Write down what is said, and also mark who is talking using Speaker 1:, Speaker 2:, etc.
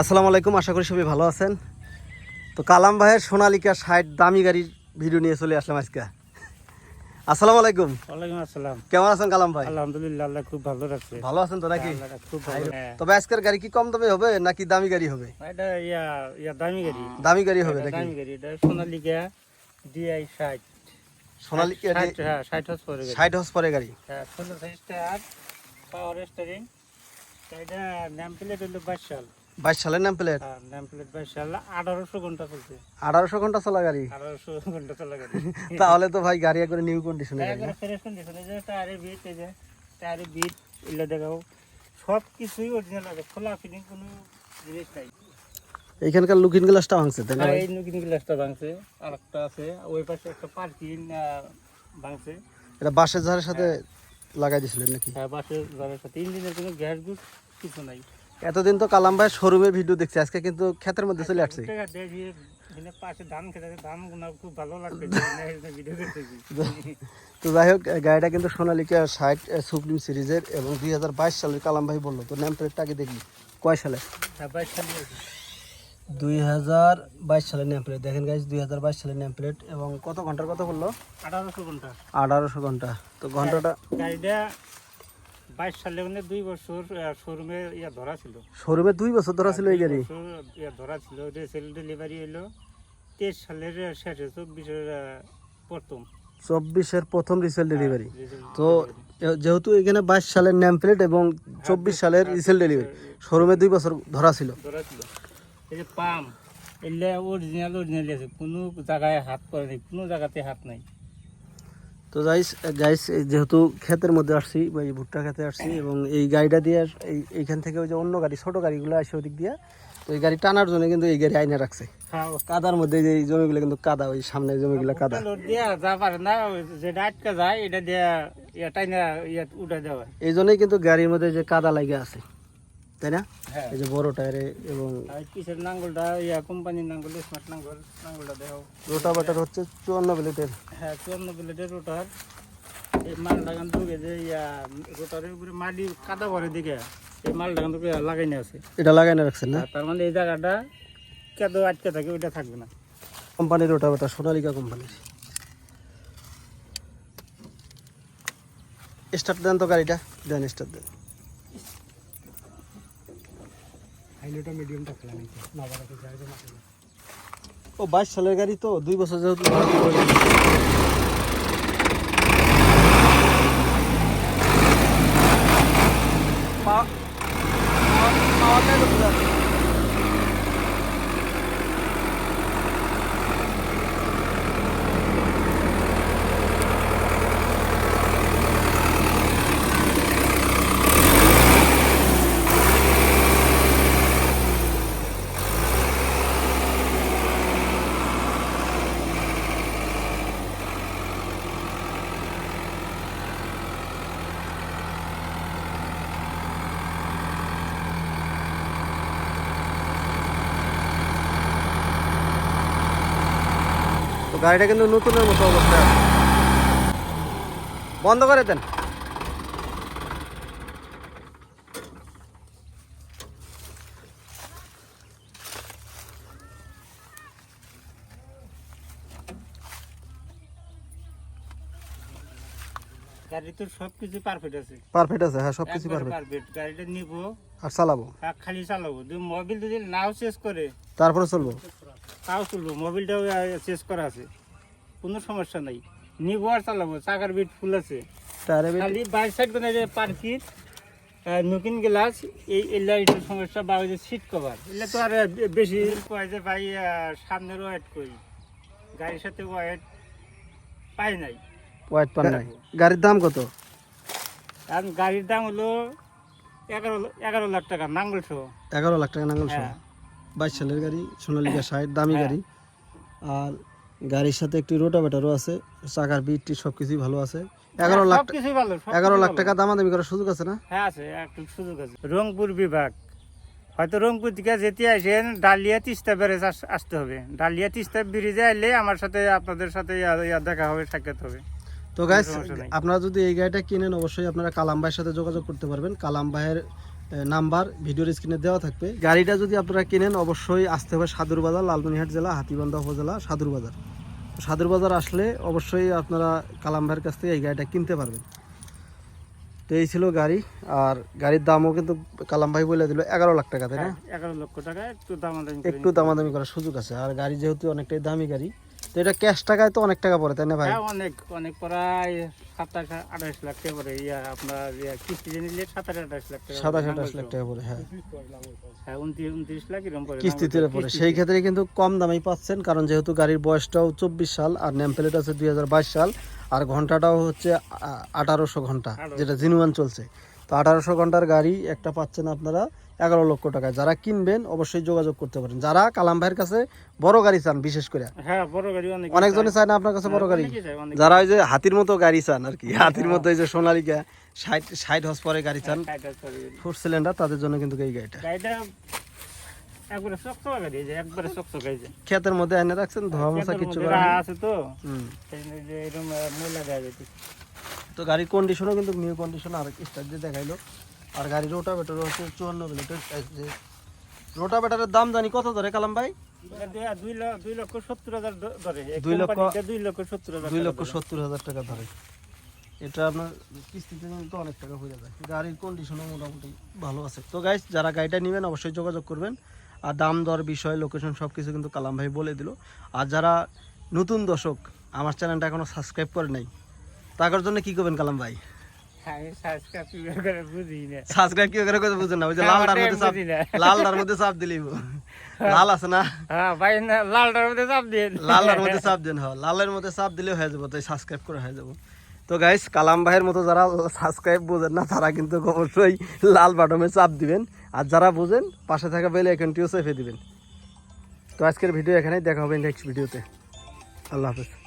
Speaker 1: আসসালামু আলাইকুম আশা করি সবাই ভালো আছেন। তো কালাম ভাইয়ের সোনালিকা ষাট দামি গাড়ির ভিডিও নিয়ে চলে আসলাম আজকে। আসসালামু আলাইকুম।
Speaker 2: ওয়ালাইকুম আসসালাম।
Speaker 1: কেমন আছেন কালাম ভাই?
Speaker 2: আলহামদুলিল্লাহ আল্লাহ খুব ভালো রাখছে
Speaker 1: ভালো আছেন তো নাকি?
Speaker 2: খুব ভালো হ্যাঁ।
Speaker 1: তবে আজকের গাড়ি কি কম দামে হবে নাকি দামি গাড়ি হবে?
Speaker 2: এটা ইয়া ইয়া দামি গাড়ি।
Speaker 1: দামি গাড়ি হবে নাকি?
Speaker 2: দামি গাড়ি এটা সোনালিকা ডিআই ষাট।
Speaker 1: সোনালিকা
Speaker 2: ষাট হ্যাঁ ষাট হাজার পরে গাড়ি।
Speaker 1: ষাট হর্স পরে গাড়ি।
Speaker 2: হ্যাঁ ষোলো স্টার পাওয়ার স্টারিং এটা নাম প্লেট হলো বাইশ সাল।
Speaker 1: বাইশ সালের নাম প্লেট?
Speaker 2: হ্যাঁ নাম প্লেট বাইশ সাল। আঠারোশো ঘণ্টা চলছে।
Speaker 1: আঠারোশো ঘণ্টা চলা গাড়ি?
Speaker 2: আঠারোশো ঘণ্টা চলা গাড়ি।
Speaker 1: তাহলে তো ভাই গাড়ি একবারে নিউ কন্ডিশনে
Speaker 2: ফ্রেশ কন্ডিশন এই যে টায়ারে বিট এই যে টায়ারে বিট এগুলো দেখাও সব কিছুই অরিজিনাল আছে খোলা ফিটিং কোনো জিনিস নাই।
Speaker 1: এইখানকার লুকিং গ্লাসটা ভাঙছে তাই না?
Speaker 2: এই নতুন গ্লাসটা ভাঙছে আর একটা আছে ওই পাশে একটা পার্কিং ভাঙছে।
Speaker 1: এটা বাসের ঝাড়ের সাথে লাগাই দিছিলেন নাকি?
Speaker 2: হ্যাঁ বাসের ঘরের সাথে। ইঞ্জিনের কোনো গ্যাস গুস কিছু নাই।
Speaker 1: এতদিন তো কালাম ভাই শোরুমের ভিডিও দেখছি আজকে কিন্তু ক্ষেতের মধ্যে চলে আসছে। তো যাই হোক গাড়িটা কিন্তু সোনালিকা ষাট সুপ্রিম সিরিজের এবং দুই হাজার বাইশ সালের কালাম ভাই বলল। তো নেম প্লেটটা আগে দেখি কয় সালে?
Speaker 2: হ্যাঁ
Speaker 1: দুই হাজার বাইশ সালের নেম প্লেট। দেখেন গাইজ দুই হাজার বাইশ সালের নেম প্লেট এবং কত ঘণ্টার কথা বলল?
Speaker 2: আঠারোশো ঘণ্টা।
Speaker 1: আঠারোশো ঘণ্টা। তো ঘন্টাটা
Speaker 2: গাড়িটা বাইশ সালে মানে দুই বছর শোরুমে ইয়া ধরা ছিল।
Speaker 1: শোরুমে দুই বছর ধরা ছিল এই গাড়ি?
Speaker 2: ইয়া ধরা ছিল রেসেল ডেলিভারি হলো তেইশ সালের শেষে চব্বিশের প্রথম।
Speaker 1: চব্বিশের প্রথম রিসেল ডেলিভারি তো যেহেতু এখানে বাইশ সালের নেম প্লেট এবং চব্বিশ সালের রিসেল ডেলিভারি শোরুমে দুই বছর ধরা ছিল।
Speaker 2: ধরা ছিল। এই যে পাম এগুলো অরিজিনাল অরিজিনাল আছে। কোনো জায়গায় হাত করে নেই কোনো জায়গাতে হাত নাই।
Speaker 1: তো গাইস গাইস যেহেতু ক্ষেতের মধ্যে আসছি বা এই ভুট্টা খেতে আসছি এবং এই গাড়িটা দিয়ে এই এইখান থেকে ওই যে অন্য গাড়ি ছোট গাড়িগুলো আসে ওদিক দিয়ে তো এই গাড়ি টানার জন্য কিন্তু এই গাড়ি আইনে রাখছে।
Speaker 2: হ্যাঁ।
Speaker 1: কাদার মধ্যে যে এই জমিগুলো কিন্তু কাদা ওই সামনে জমিগুলো কাদা।
Speaker 2: যায় ইয়া দেওয়া
Speaker 1: এই জন্যই কিন্তু গাড়ির মধ্যে যে কাদা লাগে আছে। তাই না?
Speaker 2: হ্যাঁ।
Speaker 1: এই যে বড় টায়ারে এবং
Speaker 2: কিসের নাঙ্গলটা? ইয়া কোম্পানির নাঙ্গল স্মার্ট নাঙ্গল নাঙ্গলটা
Speaker 1: রোটাভেটার হচ্ছে চুয়ান্ন প্লেটের
Speaker 2: হ্যাঁ চুয়ান্ন প্লেটের রোটার। এই ঢুকে যে ইয়া রোটারের উপরে মাটি কাদা ভরে দিকে এই আছে।
Speaker 1: এটা লাগাইনে রাখছেন না?
Speaker 2: তার মানে এই জায়গাটা কেদ আটকে থাকে ওইটা থাকবে না।
Speaker 1: কোম্পানির রোটাভেটার সোনালিকা কোম্পানির। স্টার্ট দেন তো গাড়িটা দেন স্টার্ট দেন।
Speaker 2: হাইলোটা মিডিয়ামটা খেলা নিতে নবারাতে যায়
Speaker 1: ও বাইশ সালের গাড়ি তো দুই বছর যেহেতু গাড়িটা কিন্তু নতুনের মতো অবস্থায় আছে। বন্ধ করে দেন।
Speaker 2: গাড়ি তো পারফেক্ট আছে।
Speaker 1: পারফেক্ট আছে হ্যাঁ পারফেক্ট
Speaker 2: পারফেক্ট গাড়িটা নিবো।
Speaker 1: আর চালাবো।
Speaker 2: খালি চালাবো। যদি মোবিল যদি নাও করে।
Speaker 1: তারপরে চলবো।
Speaker 2: তাও চলবো মোবিলটাও চেস করা আছে। কোনো সমস্যা নাই। নিবো আর চালাবো চাকার বিট ফুল আছে।
Speaker 1: টায়ারে বেশ-
Speaker 2: খালি বাইক সাইড করে যে পার্কিট নতুন গ্লাস এই এই লাইটের সমস্যা বা ওই যে সিট কভার এগুলো তো আর বেশি কয় যে ভাই সামনের ওয়েট করি। গাড়ির সাথে ওয়েট পাই নাই।
Speaker 1: হোয়াইট পাই নাই। গাড়ির দাম কত?
Speaker 2: কারণ গাড়ির দাম হলো এগারো এগারো লাখ টাকা নাঙ্গল সহ।
Speaker 1: এগারো লাখ টাকা নাঙ্গল সহ।
Speaker 2: হ্যাঁ।
Speaker 1: বাইশ সালের গাড়ি সোনালিকা ষাট দামি গাড়ি। আর গাড়ির সাথে একটি রোটাভেটারও আছে চাকার বিটটি সব কিছুই ভালো আছে। এগারো লাখ এগারো লাখ। টাকা দামাদামি করার সুযোগ আছে না?
Speaker 2: হ্যাঁ আছে একটু সুযোগ আছে। রংপুর বিভাগ। হয়তো রংপুর থেকে যেতে আসেন ডালিয়া তিস্তা ব্যারেজ আসতে হবে। ডালিয়া তিস্তা ব্রিজে আইলে আমার সাথে আপনাদের সাথে দেখা হবে সাক্ষাৎ হবে।
Speaker 1: তো গাইস আপনারা যদি এই গাড়িটা কিনেন অবশ্যই আপনারা কালাম ভাইয়ের সাথে যোগাযোগ করতে পারবেন। কালাম ভাইয়ের নাম্বার ভিডিওর স্ক্রিনে দেওয়া থাকবে। গাড়িটা যদি আপনারা কিনেন অবশ্যই আসতে হবে সাদুর বাজার লালমনিহাট জেলা হাতিবান্ধা উপজেলা সাদুর বাজার সাদুর বাজার আসলে অবশ্যই আপনারা কালাম ভাইয়ের কাছ থেকে এই গাড়িটা কিনতে পারবেন। তো এই ছিল গাড়ি আর গাড়ির দামও কিন্তু কালাম ভাই বলে দিল এগারো লাখ টাকা তাই না?
Speaker 2: হ্যাঁ, এগারো লক্ষ টাকা একটু দামাদামি
Speaker 1: একটু দামাদামি করার সুযোগ আছে আর গাড়ি যেহেতু অনেকটাই দামি গাড়ি তো এটা ক্যাশ টাকায় তো অনেক টাকা পড়ে তাই না ভাই?
Speaker 2: হ্যাঁ অনেক অনেক প্রায় সাতাশ আঠাশ লাখ টাকা পরে ইয়া আপনার কিস্তি নিলে সাতাশ আঠাশ লাখ টাকা
Speaker 1: সাতাশ আঠাশ লাখ টাকা পড়ে হ্যাঁ।
Speaker 2: হ্যাঁ উনত্রিশ উনত্রিশ লাখ এরকম পরে
Speaker 1: কিস্তিতে পড়ে। সেই ক্ষেত্রে কিন্তু কম দামেই পাচ্ছেন কারণ যেহেতু গাড়ির বয়সটাও চব্বিশ সাল আর নেম প্লেট আছে দুই হাজার বাইশ সাল আর ঘন্টাটাও হচ্ছে আঠারোশো ঘণ্টা যেটা জিনুয়ান চলছে। তো আঠারোশো ঘণ্টার গাড়ি একটা পাচ্ছেন আপনারা এগারো লক্ষ টাকায়। যারা কিনবেন অবশ্যই যোগাযোগ করতে পারেন। যারা কালাম ভাইয়ের কাছে বড় গাড়ি চান বিশেষ করে।
Speaker 2: হ্যাঁ বড় গাড়ি অনেক
Speaker 1: অনেকজনে চায় না আপনার কাছে বড় গাড়ি? যারা ওই যে হাতির মতো গাড়ি চান আর কি। হাতির মতো এই যে সোনালিকা ষাট ষাট হস পরে গাড়ি চান। ফোর সিলিন্ডার তাদের জন্য কিন্তু এই গাড়িটা। ক্ষেতের মধ্যে এনে রাখছেন ধোয়া মোছা
Speaker 2: রাহা
Speaker 1: না।
Speaker 2: আছে তো।
Speaker 1: তো গাড়ির কন্ডিশনও কিন্তু নিউ কন্ডিশন আর স্টার্ট দিয়ে দেখাইলো আর গাড়ির রোটা বেটার হচ্ছে চুয়ান্ন রোটা বেটারের দাম জানি কত ধরে কালাম ভাই?
Speaker 2: দুই- লক্ষ সত্তর হাজার
Speaker 1: দুই লক্ষ-
Speaker 2: সত্তর হাজার টাকা ধরে।
Speaker 1: এটা আপনার কিস্তিতে কিন্তু অনেক টাকা হয়ে যায়। গাড়ির কন্ডিশনও মোটামুটি ভালো আছে। তো যারা গাড়িটা নেবেন অবশ্যই যোগাযোগ করবেন। আর দাম দর বিষয় লোকেশন সব কিছু কিন্তু কালাম ভাই বলে দিল। আর যারা নতুন দর্শক আমার চ্যানেলটা এখনও সাবস্ক্রাইব করে নাই তার জন্য কি করবেন কালাম ভাই?
Speaker 2: করে
Speaker 1: সাবস্ক্রাইব কি করে করে বুঝেন না ওই যে
Speaker 2: হ্যাঁ,
Speaker 1: লালটার মধ্যে চাপ লালটার মধ্যে চাপ দিলেই লাল আছে না?
Speaker 2: হ্যাঁ, ভাই না, লালটার মধ্যে চাপ দিন।
Speaker 1: লালের মধ্যে চাপ দেন হয় লালের মধ্যে চাপ দিলে হয়ে যাব তাই সাবস্ক্রাইব করে হয়ে যাব। তো গাইস কালাম ভাইয়ের মতো যারা সাবস্ক্রাইব বোঝেন না তারা কিন্তু অবশ্যই লাল বাটমে চাপ দিবেন। আর যারা বোঝেন পাশে থাকা বেলে এখানটিও চেপে দিবেন। তো আজকের ভিডিও এখানেই দেখা হবে নেক্সট ভিডিওতে আল্লাহ হাফেজ।